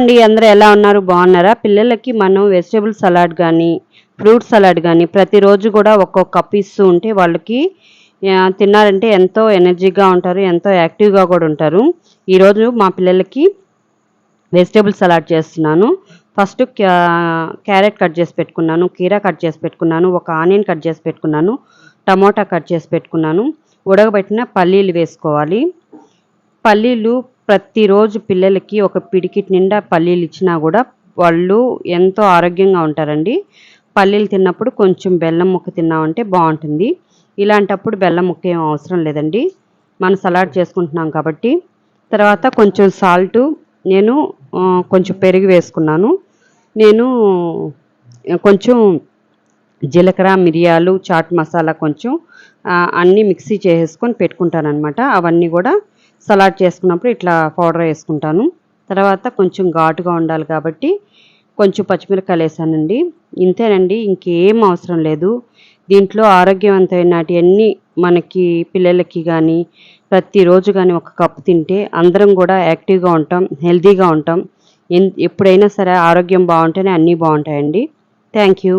అండి అందరూ ఎలా ఉన్నారు? బాగున్నారా? పిల్లలకి మనం వెజిటేబుల్ సలాడ్ కానీ ఫ్రూట్ సలాడ్ కానీ ప్రతిరోజు కూడా ఒక్కొక్క కప్ ఇస్తూ ఉంటే వాళ్ళకి తిన్నారంటే ఎంతో ఎనర్జీగా ఉంటారు ఎంతో యాక్టివ్గా కూడా ఉంటారు. ఈరోజు మా పిల్లలకి వెజిటేబుల్ సలాడ్ చేస్తున్నాను. ఫస్ట్ క్యా- క్యారెట్ కట్ చేసి పెట్టుకున్నాను కీరా కట్ చేసి పెట్టుకున్నాను ఒక ఆనియన్ కట్ చేసి పెట్టుకున్నాను టమోటా కట్ చేసి పెట్టుకున్నాను. ఉడకబెట్టిన పల్లీలు వేసుకోవాలి. పల్లీలు ప్రతిరోజు పిల్లలకి ఒక పిడికిట్ నిండా పల్లీలు ఇచ్చినా కూడా వాళ్ళు ఎంతో ఆరోగ్యంగా ఉంటారండి. పల్లీలు తిన్నప్పుడు కొంచెం బెల్లం ముక్క తిన్నామంటే బాగుంటుంది. ఇలాంటప్పుడు బెల్లం ముక్క ఏం అవసరం లేదండి. మనం సలాడ్ చేసుకుంటున్నాం కాబట్టి. తర్వాత కొంచెం సాల్టు నేను కొంచెం పెరుగు వేసుకున్నాను. నేను కొంచెం జీలకర్ర మిరియాలు చాట్ మసాలా కొంచెం అన్నీ మిక్సీ చేసేసుకొని పెట్టుకుంటాను అవన్నీ కూడా సలాడ్ చేసుకున్నప్పుడు ఇట్లా పౌడర్ వేసుకుంటాను. తర్వాత కొంచెం ఘాటుగా ఉండాలి కాబట్టి కొంచెం పచ్చిమిరపకాయలు వేసానండి ఇంతేనండి ఇంకేం అవసరం లేదు. దీంట్లో ఆరోగ్యవంతమైనటివన్నీ మనకి పిల్లలకి కానీ ప్రతిరోజు కానీ ఒక కప్పు తింటే అందరం కూడా యాక్టివ్గా ఉంటాం హెల్తీగా ఉంటాం. ఎన్- ఎప్పుడైనా సరే ఆరోగ్యం బాగుంటేనే అన్నీ బాగుంటాయండి. Thank you.